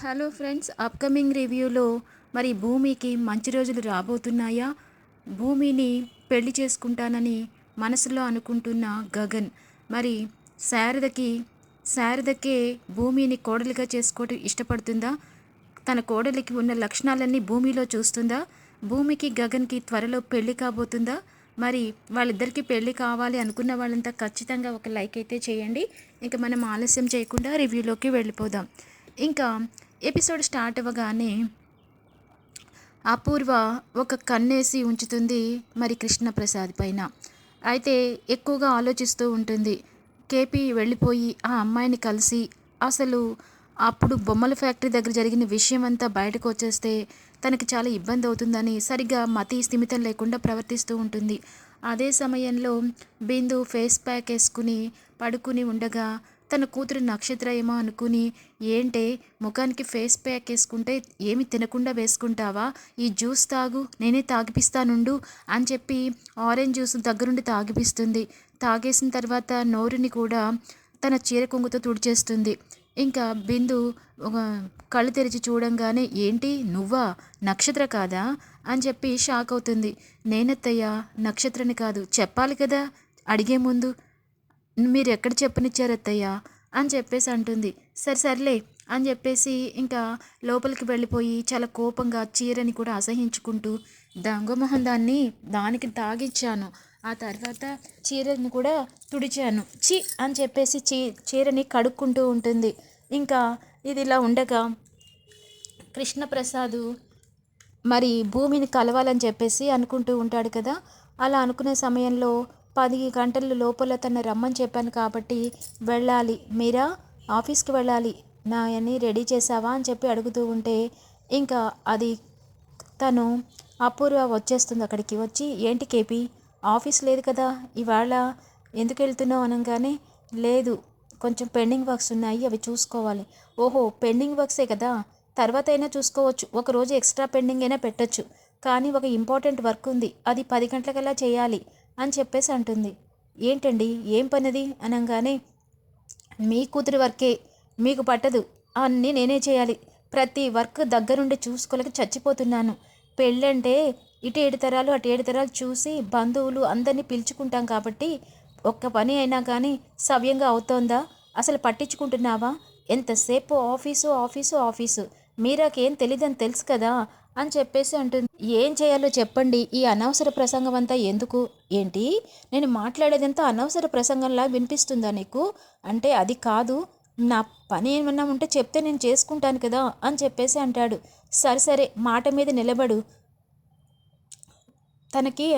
Hello friends upcoming రివ్యూలో మరి భూమికి మంచి రోజులు రాబోతున్నాయా? భూమిని పెళ్ళి చేసుకుంటానని మనసులో అనుకుంటున్న గగన్. మరి శారదకి శారదకే భూమిని కోడలిగా చేసుకోవటం ఇష్టపడుతుందా? తన కోడలికి ఉన్న లక్షణాలన్నీ భూమిలో చూస్తుందా? భూమికి గగన్కి త్వరలో పెళ్ళి కాబోతుందా? మరి వాళ్ళిద్దరికీ పెళ్ళి కావాలి అనుకున్న వాళ్ళంతా ఖచ్చితంగా ఒక లైక్ అయితే చేయండి. ఇంకా మనం ఆలస్యం చేయకుండా రివ్యూలోకి వెళ్ళిపోదాం. ఇంకా ఎపిసోడ్ స్టార్ట్ అవ్వగానే అపూర్వ ఒక కన్నేసి ఉంచుతుంది మరి కృష్ణప్రసాద్ పైన. అయితే ఎక్కువగా ఆలోచిస్తూ ఉంటుంది. కేపీ వెళ్ళిపోయి ఆ అమ్మాయిని కలిసి అసలు అప్పుడు బొమ్మల ఫ్యాక్టరీ దగ్గర జరిగిన విషయం అంతా బయటకు వచ్చేస్తే తనకి చాలా ఇబ్బంది అవుతుందని సరిగ్గా మతి స్థిమితం లేకుండా ప్రవర్తిస్తూ ఉంటుంది. అదే సమయంలో బిందు ఫేస్ ప్యాక్ వేసుకుని పడుకుని ఉండగా తన కూతురు నక్షత్ర ఏమో అనుకుని ఏంటే ముఖానికి ఫేస్ ప్యాక్ వేసుకుంటే ఏమి తినకుండా వేసుకుంటావా? ఈ జ్యూస్ తాగు నేనే తాగిపిస్తానుండు అని చెప్పి ఆరెంజ్ జ్యూస్ దగ్గరుండి తాగిపిస్తుంది. తాగేసిన తర్వాత నోరుని కూడా తన చీర కొంగుతో తుడిచేస్తుంది. ఇంకా బిందు ఒక కళ్ళు తెరిచి చూడంగానే ఏంటి నువ్వా? నక్షత్ర కాదా? అని చెప్పి షాక్ అవుతుంది. నేనత్తయ్యా నక్షత్రని కాదు చెప్పాలి కదా? అడిగే ముందు మీరు ఎక్కడ చెప్పనిచ్చారు అత్తయ్య అని చెప్పేసి అంటుంది. సరే సర్లే అని చెప్పేసి ఇంకా లోపలికి వెళ్ళిపోయి చాలా కోపంగా చీరని కూడా అసహించుకుంటూ దొంగమొహం దాన్ని దానికి తాగిచ్చాను. ఆ తర్వాత చీరని కూడా తుడిచాను. చి అని చెప్పేసి చీ చీరని కడుక్కుంటూ ఉంటుంది. ఇంకా ఇది ఇలా ఉండగా కృష్ణప్రసాద్ మరి భూమిని కలవాలని చెప్పేసి అనుకుంటూ ఉంటాడు కదా? అలా అనుకునే సమయంలో పది గంటల లోపల తను రమ్మని చెప్పాను కాబట్టి వెళ్ళాలి. మీరా? ఆఫీస్కి వెళ్ళాలి. నా అన్నీ రెడీ చేసావా అని చెప్పి అడుగుతూ ఉంటే ఇంకా అది తను అపూర్వ వచ్చేస్తుంది అక్కడికి. వచ్చి ఏంటి కేపీ? ఆఫీస్ లేదు కదా. ఇవాళ ఎందుకు వెళ్తున్నావు అనగానే లేదు కొంచెం పెండింగ్ వర్క్స్ ఉన్నాయి అవి చూసుకోవాలి. ఓహో పెండింగ్ వర్క్సే కదా. తర్వాత అయినా చూసుకోవచ్చు. ఒక రోజు ఎక్స్ట్రా పెండింగ్ అయినా పెట్టచ్చు. కానీ ఒక ఇంపార్టెంట్ వర్క్ ఉంది. అది పది గంటలకల్లా చేయాలి. అని చెప్పేసి అంటుంది. ఏంటండి? ఏం పనిది? అనగానే మీ కూతురి వర్కే మీకు పట్టదు. అన్నీ నేనే చేయాలి. ప్రతి వర్క్ దగ్గరుండి చూసుకోలేక చచ్చిపోతున్నాను. పెళ్ళంటే ఇటు ఏడు తరాలు అటు ఏడు తరాలు చూసి బంధువులు అందరినీ పిలుచుకుంటాం కాబట్టి ఒక్క పని అయినా కానీ సవ్యంగా అవుతోందా? అసలు పట్టించుకుంటున్నావా? ఎంతసేపు ఆఫీసు ఆఫీసు ఆఫీసు? మీరాకేం తెలియదని తెలుసు కదా? అని చెప్పేసి అంటుంది. ఏం చేయాలో చెప్పండి. ఈ అనవసర ప్రసంగం అంతా ఎందుకు? ఏంటి? నేను మాట్లాడేదంతా అనవసర ప్రసంగంలా వినిపిస్తుందా నీకు? అంటే అది కాదు. నా పని ఏమన్నా ఉంటే చెప్తే నేను చేసుకుంటాను కదా అని చెప్పేసి అంటాడు. సరే సరే మాట మీద నిలబడు. తనకి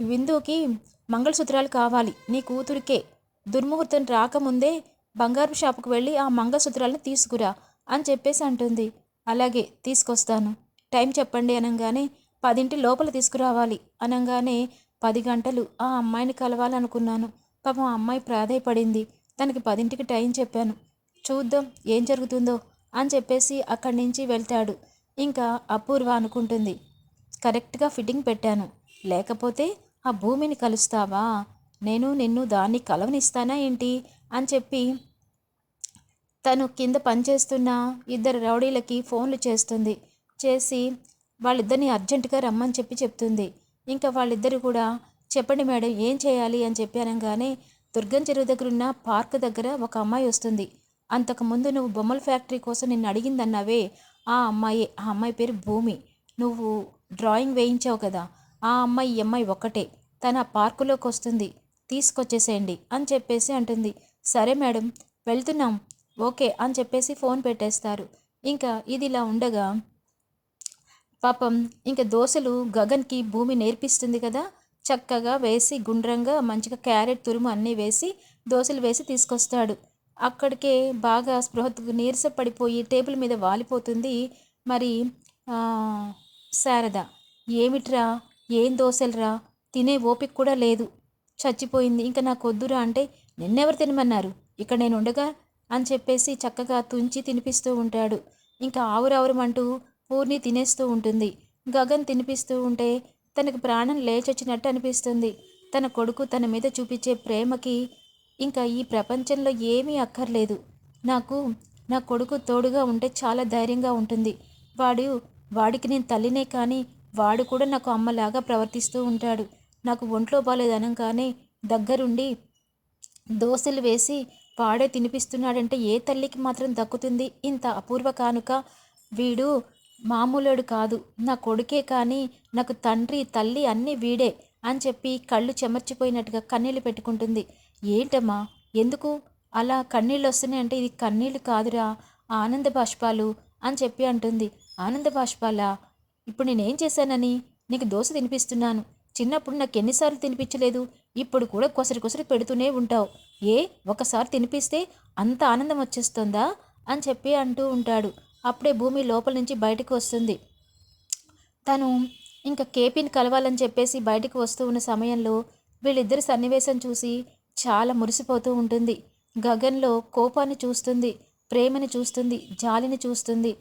విందుకి మంగళసూత్రాలు కావాలి. నీ కూతురికే. దుర్ముహూర్తం రాకముందే బంగారు షాపుకు వెళ్ళి ఆ మంగళసూత్రాలను తీసుకురా అని చెప్పేసి అంటుంది. అలాగే తీసుకొస్తాను. టైం చెప్పండి అనగానే పదింటి లోపల తీసుకురావాలి. అనగానే పది గంటలు ఆ అమ్మాయిని కలవాలనుకున్నాను. పాపం ఆ అమ్మాయి ప్రాధాయపడింది. తనకి పదింటికి టైం చెప్పాను. చూద్దాం ఏం జరుగుతుందో అని చెప్పేసి అక్కడి నుంచి వెళ్తాడు. ఇంకా అపూర్వ అనుకుంటుంది. కరెక్ట్గా ఫిట్టింగ్ పెట్టాను. లేకపోతే ఆ భూమిని కలుస్తావా? నేను నిన్ను దాన్ని కలవనిస్తానా ఏంటి? అని చెప్పి తను కింద పనిచేస్తున్న ఇద్దరు రౌడీలకి ఫోన్లు చేస్తుంది. చేసి వాళ్ళిద్దరిని అర్జెంటుగా రమ్మని చెప్పి చెప్తుంది. ఇంకా వాళ్ళిద్దరు కూడా చెప్పండి మేడం ఏం చేయాలి? అని చెప్పి అనగానే దుర్గం చెరువు దగ్గర ఉన్న పార్క్ దగ్గర ఒక అమ్మాయి వస్తుంది. అంతకుముందు నువ్వు బొమ్మల ఫ్యాక్టరీ కోసం నిన్ను అడిగిందన్నావే. ఆ అమ్మాయి ఆ అమ్మాయి పేరు భూమి. నువ్వు డ్రాయింగ్ వేయించావు కదా ఆ అమ్మాయి ఈ అమ్మాయి ఒక్కటే. తన పార్కులోకి వస్తుంది. తీసుకొచ్చేసేయండి అని చెప్పేసి అంటుంది. సరే మేడం వెళ్తున్నాం. ఓకే అని చెప్పేసి ఫోన్ పెట్టేస్తారు. ఇంకా ఇది ఇలా ఉండగా పాపం ఇంకా దోశలు గగన్కి భూమి నేర్పిస్తుంది కదా. చక్కగా వేసి గుండ్రంగా మంచిగా క్యారెట్ తురుము అన్నీ వేసి దోశలు వేసి తీసుకొస్తాడు. అక్కడికే బాగా స్పృహ నీరస పడిపోయి టేబుల్ మీద వాలిపోతుంది. మరి శారద ఏమిట్రా? ఏం దోశలురా? తినే ఓపిక కూడా లేదు. చచ్చిపోయింది. ఇంకా నాకు వద్దురా అంటే నిన్నెవరు తినమన్నారు? ఇక్కడ నేను ఉండగా అని చెప్పేసి చక్కగా తుంచి తినిపిస్తూ ఉంటాడు. ఇంకా ఆవురావురమంటూ పూర్ణి తినేస్తూ ఉంటుంది. గగన్ తినిపిస్తూ ఉంటే తనకు ప్రాణం లేచొచ్చినట్టు అనిపిస్తుంది. తన కొడుకు తన మీద చూపించే ప్రేమకి ఇంకా ఈ ప్రపంచంలో ఏమీ అక్కర్లేదు. నాకు నా కొడుకు తోడుగా ఉంటే చాలా ధైర్యంగా ఉంటుంది. వాడు వాడికి నేను తల్లినే కానీ వాడు కూడా నాకు అమ్మలాగా ప్రవర్తిస్తూ ఉంటాడు. నాకు ఒంట్లో బాగాలేదనగానే దగ్గరుండి దోశలు వేసి వాడే తినిపిస్తున్నాడంటే ఏ తల్లికి మాత్రం దక్కుతుంది? ఇంత అపూర్వ కానుక? వీడు మామూలుడు కాదు. నా కొడుకే కానీ నాకు తండ్రి తల్లి అన్నీ వీడే అని చెప్పి కళ్ళు చెమర్చిపోయినట్టుగా కన్నీళ్ళు పెట్టుకుంటుంది. ఏంటమ్మా? ఎందుకు? అలా కన్నీళ్ళు వస్తున్నాయి అంటే ఇది కన్నీళ్ళు కాదురా ఆనంద బాష్పాలు అని చెప్పి అంటుంది. ఆనంద బాష్పాలా? ఇప్పుడు నేనేం చేశానని? నీకు దోశ తినిపిస్తున్నాను. చిన్నప్పుడు నాకు ఎన్నిసార్లు తినిపించలేదు. ఇప్పుడు కూడా కొసరి కొసరి పెడుతూనే ఉంటావు. ఏ? ఒకసారి తినిపిస్తే అంత ఆనందం వచ్చేస్తుందా? అని చెప్పి అంటూ ఉంటాడు. అప్పుడే భూమి లోపల నుంచి బయటకు వస్తుంది. తను ఇంకా కేపీని కలవాలని చెప్పేసి బయటకు వస్తూ ఉన్న సమయంలో వీళ్ళిద్దరి సన్నివేశం చూసి చాలా మురిసిపోతూ ఉంటుంది. గగన్లో కోపాన్ని చూస్తుంది ప్రేమని చూస్తుంది జాలిని చూస్తుంది.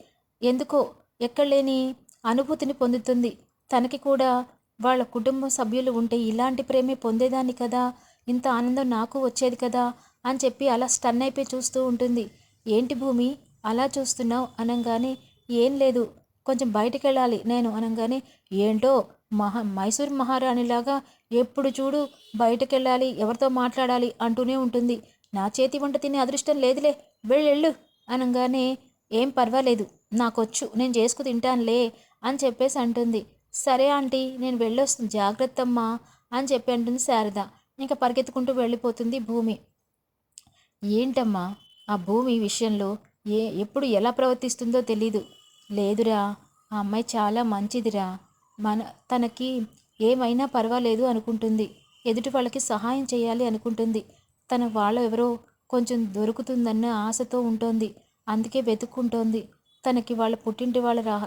ఎందుకో ఎక్కడలేని అనుభూతిని పొందుతుంది. తనకి కూడా వాళ్ళ కుటుంబ సభ్యులు ఉంటే ఇలాంటి ప్రేమే పొందేదాన్ని కదా ఇంత ఆనందం నాకు వచ్చేది కదా అని చెప్పి అలా స్టన్ అయిపోయి చూస్తూ ఉంటుంది. ఏంటి భూమి? అలా చూస్తున్నావు అనగానే ఏం లేదు కొంచెం బయటికి వెళ్ళాలి నేను అనగానే ఏంటో మహా మైసూర్ మహారాణిలాగా ఎప్పుడు చూడు బయటకు వెళ్ళాలి ఎవరితో మాట్లాడాలి అంటూనే ఉంటుంది. నా చేతి వంట తినే అదృష్టం లేదులే వెళ్ళెళ్ళు అనగానే ఏం పర్వాలేదు నాకొచ్చు నేను చేసుకు తింటానులే అని చెప్పేసి అంటుంది. సరే ఆంటీ నేను వెళ్ళొస్తుంది జాగ్రత్త అమ్మా అని చెప్పి అంటుంది శారద. ఇంకా పరిగెత్తుకుంటూ వెళ్ళిపోతుంది భూమి. ఏంటమ్మా ఆ భూమి విషయంలో ఏ ఎప్పుడు ఎలా ప్రవర్తిస్తుందో తెలీదు. లేదురా ఆ అమ్మాయి చాలా మంచిదిరా. మన తనకి ఏమైనా పర్వాలేదు అనుకుంటుంది. ఎదుటి వాళ్ళకి సహాయం చేయాలి అనుకుంటుంది. తన వాళ్ళ ఎవరో కొంచెం దొరుకుతుందన్న ఆశతో ఉంటుంది. అందుకే వెతుక్కుంటోంది. తనకి వాళ్ళ పుట్టింటి వాళ్ళ రా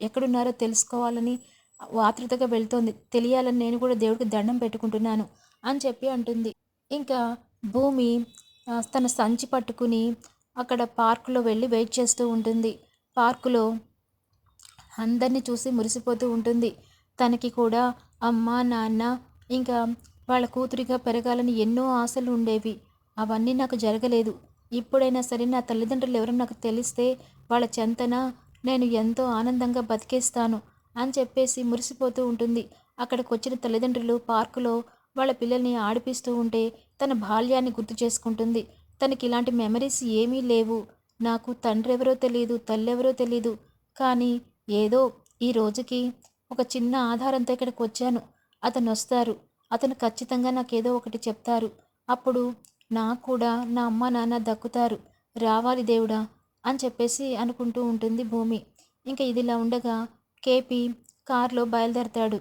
ఎక్కడున్నారో తెలుసుకోవాలని ఆతృతగా వెళ్తోంది. తెలియాలని నేను కూడా దేవుడికి దండం పెట్టుకుంటున్నాను అని చెప్పి అంటుంది. ఇంకా భూమి తన సంచి పట్టుకుని అక్కడ పార్కులో వెళ్ళి వెయిట్ చేస్తూ ఉంటుంది. పార్కులో అందరినీ చూసి మురిసిపోతూ ఉంటుంది. తనకి కూడా అమ్మ నాన్న ఇంకా వాళ్ళ కూతురిగా పెరగాలని ఎన్నో ఆశలు ఉండేవి. అవన్నీ నాకు జరగలేదు. ఇప్పుడైనా సరే నా తల్లిదండ్రులు ఎవరో నాకు తెలిస్తే వాళ్ళ చెంతన నేను ఎంతో ఆనందంగా బతికేస్తాను అని చెప్పేసి మురిసిపోతూ ఉంటుంది. అక్కడికి వచ్చిన తల్లిదండ్రులు పార్కులో వాళ్ళ పిల్లల్ని ఆడిపిస్తూ ఉంటే తన బాల్యాన్ని గుర్తు చేసుకుంటుంది. తనకి ఇలాంటి మెమరీస్ ఏమీ లేవు. నాకు తండ్రి ఎవరో తెలియదు తల్లెవరో తెలీదు. తెలియదు కానీ ఏదో ఈ రోజుకి ఒక చిన్న ఆధారంతో ఇక్కడికి వచ్చాను. అతను వస్తారు. అతను ఖచ్చితంగా నాకేదో ఒకటి చెప్తారు. అప్పుడు నాకు కూడా నా అమ్మ నాన్న దక్కుతారు. రావాలి దేవుడా అని చెప్పేసి అనుకుంటూ ఉంటుంది భూమి. ఇంకా ఇదిలా ఉండగా కేపీ కారులో బయలుదేరతాడు.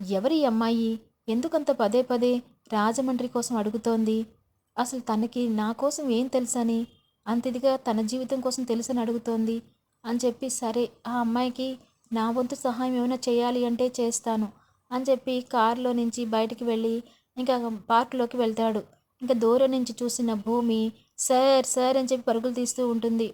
ఎవరి అమ్మాయి? ఎందుకంత పదే పదే రాజమండ్రి కోసం అడుగుతోంది? అసలు తనకి నా కోసం ఏం తెలుసని? అంత ఇదిగా తన జీవితం కోసం తెలుసని అడుగుతోంది. అని చెప్పి సరే ఆ అమ్మాయికి నా వంతు సహాయం ఏమైనా చేయాలి అంటే చేస్తాను అని చెప్పి కారులో నుంచి బయటికి వెళ్ళి ఇంకా పార్కులోకి వెళ్తాడు. ఇంకా దూరం నుంచి చూసిన భూమి సార్ సార్ అని చెప్పి పరుగులు తీస్తూ ఉంటుంది.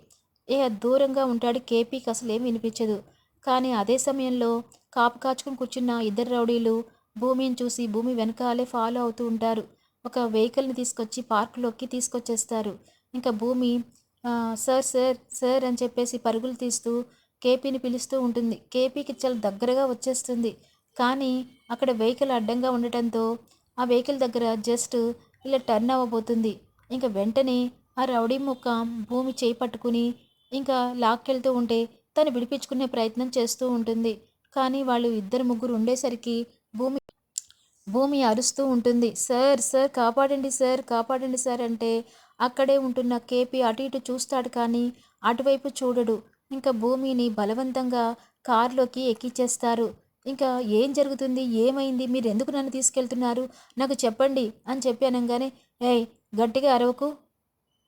ఇక దూరంగా ఉంటాడు కేపీకి అసలు ఏమి వినిపించదు. కానీ అదే సమయంలో కాపు కాచుకుని కూర్చున్న ఇద్దరు రౌడీలు భూమిని చూసి భూమి వెనకాలే ఫాలో అవుతూ ఉంటారు. ఒక వెహికల్ని తీసుకొచ్చి పార్కులోకి తీసుకొచ్చేస్తారు. ఇంకా భూమి సార్ సార్ సార్ అని చెప్పేసి పరుగులు తీస్తూ కేపీని పిలుస్తూ ఉంటుంది. కేపీకి చాలా దగ్గరగా వచ్చేస్తుంది. కానీ అక్కడ వెహికల్ అడ్డంగా ఉండటంతో ఆ వెహికల్ దగ్గర జస్ట్ ఇలా టర్న్ అవ్వబోతుంది. ఇంకా వెంటనే ఆ రౌడీ ముక్క భూమి చేయి పట్టుకుని ఇంకా లాక్కెళ్తూ ఉంటే తను విడిపించుకునే ప్రయత్నం చేస్తూ ఉంటుంది. కానీ వాళ్ళు ఇద్దరు ముగ్గురు ఉండేసరికి భూమి భూమి అరుస్తూ ఉంటుంది. సార్ సార్ కాపాడండి సార్ కాపాడండి సార్ అంటే అక్కడే ఉంటున్న కేపీ అటు ఇటు చూస్తాడు కానీ అటువైపు చూడడు. ఇంకా భూమిని బలవంతంగా కారులోకి ఎక్కిచ్చేస్తారు. ఇంకా ఏం జరుగుతుంది? ఏమైంది? మీరు ఎందుకు నన్ను తీసుకెళ్తున్నారు? నాకు చెప్పండి అని చెప్పి అనగానే ఏయ్ గట్టిగా అరవకు.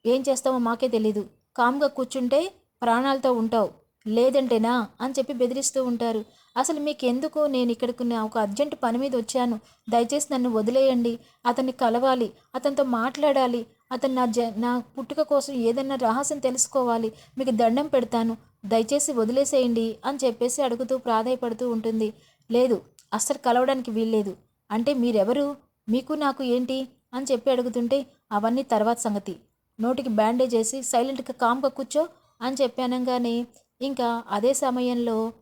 ఏం చేస్తామో మాకే తెలీదు. కామ్గా కూర్చుంటే ప్రాణాలతో ఉంటావు. లేదంటేనా? అని చెప్పి బెదిరిస్తూ ఉంటారు. అసలు మీకు ఎందుకు నేను ఇక్కడికి ఒక అర్జెంట్ పని మీద వచ్చాను. దయచేసి నన్ను వదిలేయండి. అతన్ని కలవాలి. అతనితో మాట్లాడాలి. అతను నా జ నా పుట్టుక కోసం ఏదైనా రహస్యం తెలుసుకోవాలి. మీకు దండం పెడతాను. దయచేసి వదిలేసేయండి అని చెప్పేసి అడుగుతూ ప్రాధాయపడుతూ ఉంటుంది. లేదు అస్సలు కలవడానికి వీల్లేదు. అంటే మీరెవరు? మీకు నాకు ఏంటి? అని చెప్పి అడుగుతుంటే అవన్నీ తర్వాత సంగతి. నోటికి బ్యాండేజ్ వేసి సైలెంట్గా కామ్గా కూర్చో అని చెప్పి అనగానే ఇంకా అదే సమయంలో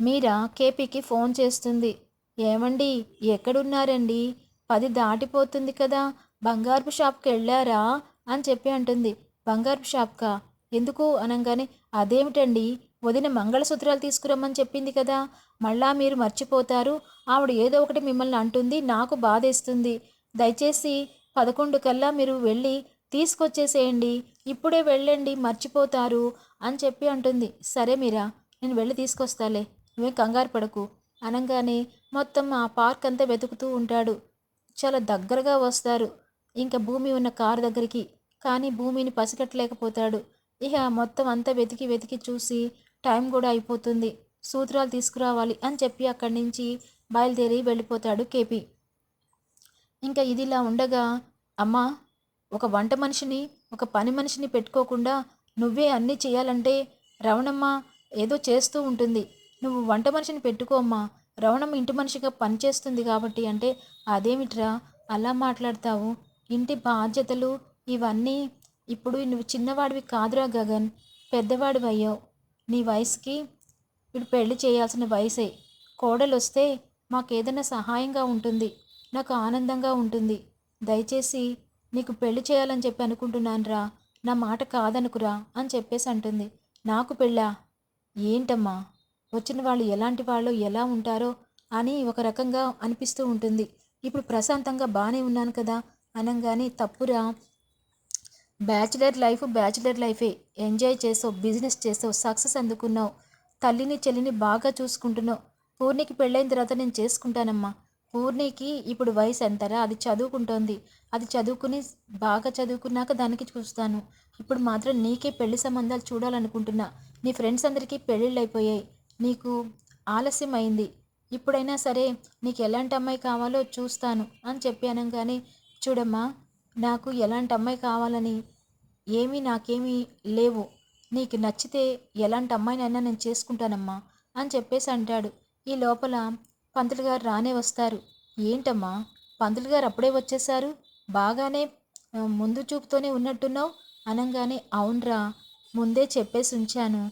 మీరా కేపీకి ఫోన్ చేస్తుంది. ఏమండి ఎక్కడున్నారండి? పది దాటిపోతుంది కదా బంగారపు షాప్కి వెళ్ళారా అని చెప్పి అంటుంది. బంగారపు షాప్కా? ఎందుకు అనగానే అదేమిటండి? వదిన మంగళసూత్రాలు తీసుకురమ్మని చెప్పింది కదా మళ్ళా మీరు మర్చిపోతారు. ఆవిడ ఏదో ఒకటి మిమ్మల్ని అంటుంది నాకు బాధేస్తుంది. దయచేసి పదకొండు కల్లా మీరు వెళ్ళి తీసుకొచ్చేసేయండి. ఇప్పుడే వెళ్ళండి మర్చిపోతారు అని చెప్పి అంటుంది. సరే మీరా నేను వెళ్ళి తీసుకొస్తాలే. నువ్వే కంగారు పడకు. అనగానే మొత్తం ఆ పార్క్ అంతా వెతుకుతూ ఉంటాడు. చాలా దగ్గరగా వస్తారు. ఇంకా భూమి ఉన్న కారు దగ్గరికి. కానీ భూమిని పసిగట్టలేకపోతాడు. ఇక మొత్తం అంతా వెతికి వెతికి చూసి టైం కూడా అయిపోతుంది. సూత్రాలు తీసుకురావాలి అని చెప్పి అక్కడి నుంచి బయలుదేరి వెళ్ళిపోతాడు కేపీ. ఇంకా ఇదిలా ఉండగా అమ్మా ఒక వంట మనిషిని ఒక పని మనిషిని పెట్టుకోకుండా నువ్వే అన్నీ చేయాలంటే రవణమ్మ ఏదో చేస్తూ ఉంటుంది. నువ్వు వంట మనిషిని పెట్టుకోమ్మా రవణం ఇంటి మనిషిగా పనిచేస్తుంది కాబట్టి అంటే అదేమిట్రా? అలా మాట్లాడతావు. ఇంటి బాధ్యతలు ఇవన్నీ ఇప్పుడు నువ్వు చిన్నవాడివి కాదురా గగన్. పెద్దవాడివి అయ్యావు. నీ వయసుకి ఇప్పుడు పెళ్ళి చేయాల్సిన వయసే. కోడలు వస్తే మాకేదైనా సహాయంగా ఉంటుంది. నాకు ఆనందంగా ఉంటుంది. దయచేసి నీకు పెళ్ళి చేయాలని చెప్పి అనుకుంటున్నానురా. నా మాట కాదనుకురా అని చెప్పేసి అంటుంది. నాకు పెళ్ళా? ఏంటమ్మా? వచ్చిన వాళ్ళు ఎలాంటి వాళ్ళు ఎలా ఉంటారో అని ఒక రకంగా అనిపిస్తూ ఉంటుంది. ఇప్పుడు ప్రశాంతంగా బాగానే ఉన్నాను కదా అనగానే తప్పురా. బ్యాచిలర్ లైఫ్ బ్యాచిలర్ లైఫే. ఎంజాయ్ చేసావు బిజినెస్ చేసావు సక్సెస్ అందుకున్నావు. తల్లిని చెల్లిని బాగా చూసుకుంటున్నావు. పూర్ణికి పెళ్ళైన తర్వాత నేను చేసుకుంటానమ్మా. పూర్ణికి ఇప్పుడు వయసు ఎంతరా? అది చదువుకుంటోంది. అది చదువుకుని బాగా చదువుకున్నాక దానికి చూస్తాను. ఇప్పుడు మాత్రం నీకే పెళ్ళి సంబంధాలు చూడాలనుకుంటున్నా. నీ ఫ్రెండ్స్ అందరికీ పెళ్ళిళ్ళు అయిపోయాయి నీకు ఆలస్యం అయింది ఇప్పుడైనా సరే నీకు ఎలాంటి అమ్మాయి కావాలో చూస్తాను అని చెప్పి కానీ చూడమ్మా నాకు ఎలాంటి అమ్మాయి కావాలని ఏమీ నాకేమీ లేవు. నీకు నచ్చితే ఎలాంటి అమ్మాయినైనా నేను చేసుకుంటానమ్మా అని చెప్పేసి అంటాడు. ఈ లోపల పంతులు గారు రానే వస్తారు. ఏంటమ్మా పంతులు గారు అప్పుడే వచ్చేసారు బాగానే ముందు చూపుతోనే ఉన్నట్టున్నావు? అనగానే అవునరా ముందే చెప్పేసి ఉంచాను.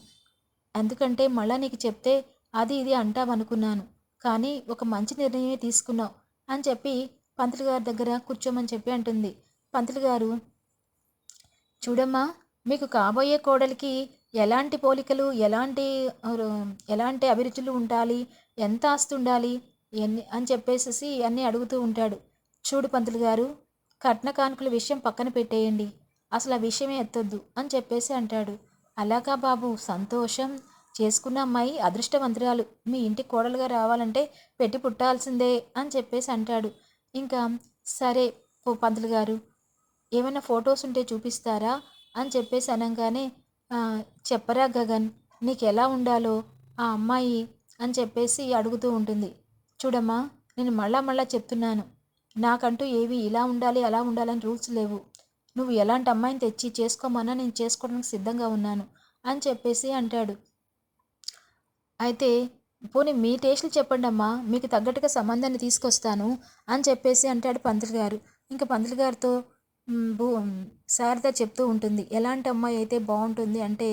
ఎందుకంటే మళ్ళా నీకు చెప్తే అది ఇది అంటావనుకున్నాను కానీ ఒక మంచి నిర్ణయమే తీసుకున్నావు అని చెప్పి పంతులు గారి దగ్గర కూర్చోమని చెప్పి అంటుంది. పంతులు గారు చూడమ్మా మీకు కాబోయే కోడలికి ఎలాంటి పోలికలు ఎలాంటి ఎలాంటి అభిరుచులు ఉండాలి ఎంత ఆస్తి ఉండాలి ఎన్ని అని చెప్పేసి అన్నీ అడుగుతూ ఉంటాడు. చూడు పంతులు గారు కట్న కానుకల విషయం పక్కన పెట్టేయండి. అసలు ఆ విషయమే ఎత్తొద్దు అని చెప్పేసి అంటాడు. అలాగా బాబు సంతోషం చేసుకున్న అమ్మాయి అదృష్టవంతురాలు. మీ ఇంటి కోడలుగా రావాలంటే పెట్టి పుట్టాల్సిందే అని చెప్పేసి అంటాడు. ఇంకా సరే ఓ పంతులు గారు ఏమైనా ఫొటోస్ ఉంటే చూపిస్తారా అని చెప్పేసి అనగానే చెప్పరా గగన్ నీకు ఎలా ఉండాలో ఆ అమ్మాయి అని చెప్పేసి అడుగుతూ ఉంటుంది. చూడమ్మా నేను మళ్ళా మళ్ళా చెప్తున్నాను. నాకంటూ ఏవి ఇలా ఉండాలి అలా ఉండాలని రూల్స్ లేవు. నువ్వు ఎలాంటి అమ్మాయిని తెచ్చి చేసుకోమన్నా నేను చేసుకోవడానికి సిద్ధంగా ఉన్నాను అని చెప్పేసి అంటాడు. అయితే పోనీ మీ టేస్ట్లు చెప్పండి అమ్మా మీకు తగ్గట్టుగా సంబంధాన్ని తీసుకొస్తాను అని చెప్పేసి అంటాడు పంతులు గారు. ఇంకా పంతులు గారితో భూ శారద చెప్తూ ఉంటుంది ఎలాంటి అమ్మాయి అయితే బాగుంటుంది అంటే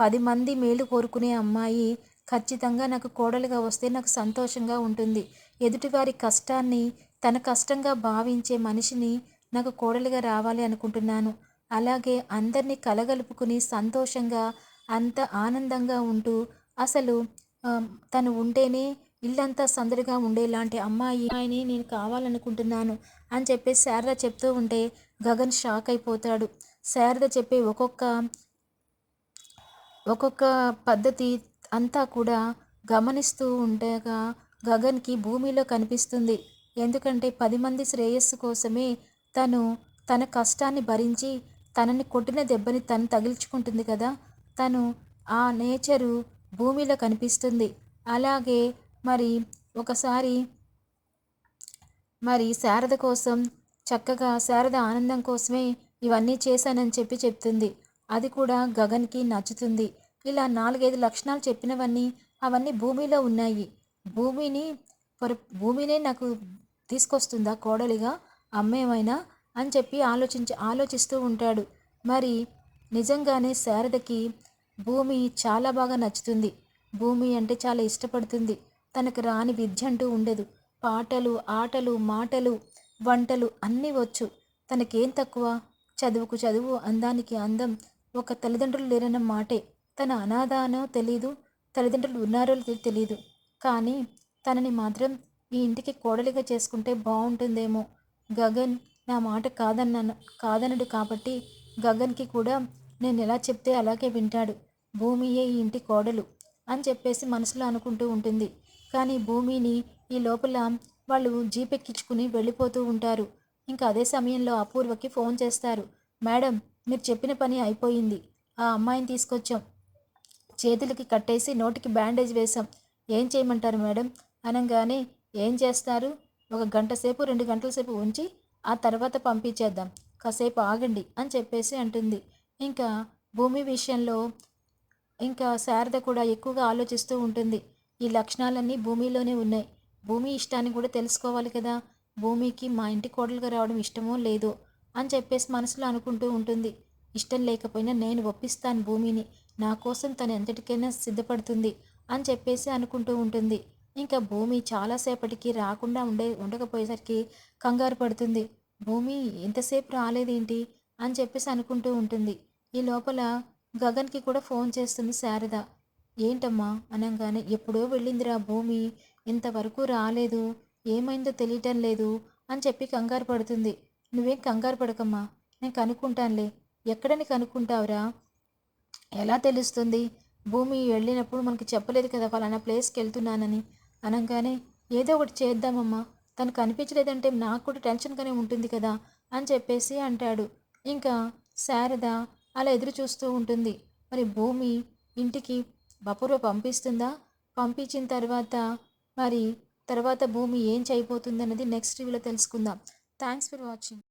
పది మంది మేలు కోరుకునే అమ్మాయి ఖచ్చితంగా నాకు కోడలుగా వస్తే నాకు సంతోషంగా ఉంటుంది. ఎదుటివారి కష్టాన్ని తన కష్టంగా భావించే మనిషిని నాకు కోడలుగా రావాలి అనుకుంటున్నాను. అలాగే అందరినీ కలగలుపుకుని సంతోషంగా అంత ఆనందంగా ఉంటూ అసలు తను ఉంటేనే ఇల్లంతా సందడిగా ఉండేలాంటి అమ్మాయి అమ్మాయిని నేను కావాలనుకుంటున్నాను అని చెప్పేసి శారద చెప్తూ ఉంటే గగన్ షాక్ అయిపోతాడు. శారద చెప్పే ఒక్కొక్క ఒక్కొక్క పద్ధతి అంతా కూడా గమనిస్తూ ఉండగా గగన్కి భూమిలో కనిపిస్తుంది. ఎందుకంటే పది మంది శ్రేయస్సు కోసమే తను తన కష్టాన్ని భరించి తనని కొట్టిన దెబ్బని తను తగిల్చుకుంటుంది కదా. తను ఆ నేచరు భూమిలో కనిపిస్తుంది. అలాగే మరి ఒకసారి మరి శారద కోసం చక్కగా శారద ఆనందం కోసమే ఇవన్నీ చేశానని చెప్పి చెప్తుంది. అది కూడా గగన్కి నచ్చుతుంది. ఇలా నాలుగైదు లక్షణాలు చెప్పినవన్నీ అవన్నీ భూమిలో ఉన్నాయి. భూమిని పొర భూమినే నాకు తీసుకొస్తుందా కోడలిగా? అమ్మేమైనా అని చెప్పి ఆలోచించి ఆలోచిస్తూ ఉంటాడు. మరి నిజంగానే శారదకి భూమి చాలా బాగా నచ్చుతుంది. భూమి అంటే చాలా ఇష్టపడుతుంది. తనకు రాని విద్య అంటూ ఉండదు. పాటలు ఆటలు మాటలు వంటలు అన్నీ వచ్చు. తనకేం తక్కువ? చదువుకు చదువు అందానికి అందం ఒక తల్లిదండ్రులు లేరన్న మాటే. తన అనాథానో తెలీదు తల్లిదండ్రులు ఉన్నారో తెలీదు. కానీ తనని మాత్రం ఈ ఇంటికి కోడలిగా చేసుకుంటే బాగుంటుందేమో గగన్ నా మాట కాదన్నాను. కాదనడు కాబట్టి గగన్కి కూడా నేను ఎలా చెప్తే అలాగే వింటాడు. భూమియే ఈ ఇంటి కోడలు అని చెప్పేసి మనసులో అనుకుంటూ ఉంటుంది. కానీ భూమిని ఈ లోపల వాళ్ళు జీపెక్కించుకుని వెళ్ళిపోతూ ఉంటారు. ఇంకా అదే సమయంలో అపూర్వకి ఫోన్ చేస్తారు. మేడం మీరు చెప్పిన పని అయిపోయింది. ఆ అమ్మాయిని తీసుకొచ్చాం. చేతులకి కట్టేసి నోటికి బ్యాండేజ్ వేశాం. ఏం చేయమంటారు మేడం? అనగానే ఏం చేస్తారు? ఒక గంట సేపు రెండు గంటల సేపు ఉంచి ఆ తర్వాత పంపించేద్దాం. కాసేపు ఆగండి అని చెప్పేసి అంటుంది. ఇంకా భూమి విషయంలో ఇంకా శారద కూడా ఎక్కువగా ఆలోచిస్తూ ఉంటుంది. ఈ లక్షణాలన్నీ భూమిలోనే ఉన్నాయి. భూమి ఇష్టాన్ని కూడా తెలుసుకోవాలి కదా. భూమికి మా ఇంటి కోడలుగా రావడం ఇష్టమో లేదో అని చెప్పేసి మనసులో అనుకుంటూ ఉంటుంది. ఇష్టం లేకపోయినా నేను ఒప్పిస్తాను భూమిని. నా కోసం తను ఎంతటికైనా సిద్ధపడుతుంది అని చెప్పేసి అనుకుంటూ ఉంటుంది. ఇంకా భూమి చాలాసేపటికి రాకుండా ఉండే ఉండకపోయేసరికి కంగారు పడుతుంది. భూమి ఎంతసేపు రాలేదేంటి? అని చెప్పేసి అనుకుంటూ ఉంటుంది. ఈ లోపల గగన్కి కూడా ఫోన్ చేస్తుంది శారద. ఏంటమ్మా? అనగానే ఎప్పుడో వెళ్ళిందిరా భూమి? ఇంతవరకు రాలేదు. ఏమైందో తెలియటం లేదు అని చెప్పి కంగారు పడుతుంది. నువ్వేం కంగారు పడకమ్మా. నేను కనుక్కుంటానులే. ఎక్కడని కనుక్కుంటావురా? ఎలా తెలుస్తుంది? భూమి వెళ్ళినప్పుడు మనకి చెప్పలేదు కదా ఫలానా ప్లేస్కి వెళ్తున్నానని. అనగానే ఏదో ఒకటి చేద్దామమ్మా. తను కనిపించలేదంటే నాకు కూడా టెన్షన్గానే ఉంటుంది కదా అని చెప్పేసి అంటాడు. ఇంకా శారద అలా ఎదురు చూస్తూ ఉంటుంది. మరి భూమి ఇంటికి బపూర్వ పంపిస్తుందా? పంపించిన తర్వాత మరి తర్వాత భూమి ఏం చేయబోతుంది అన్నది నెక్స్ట్ రివ్యూలో తెలుసుకుందాం. Thanks for watching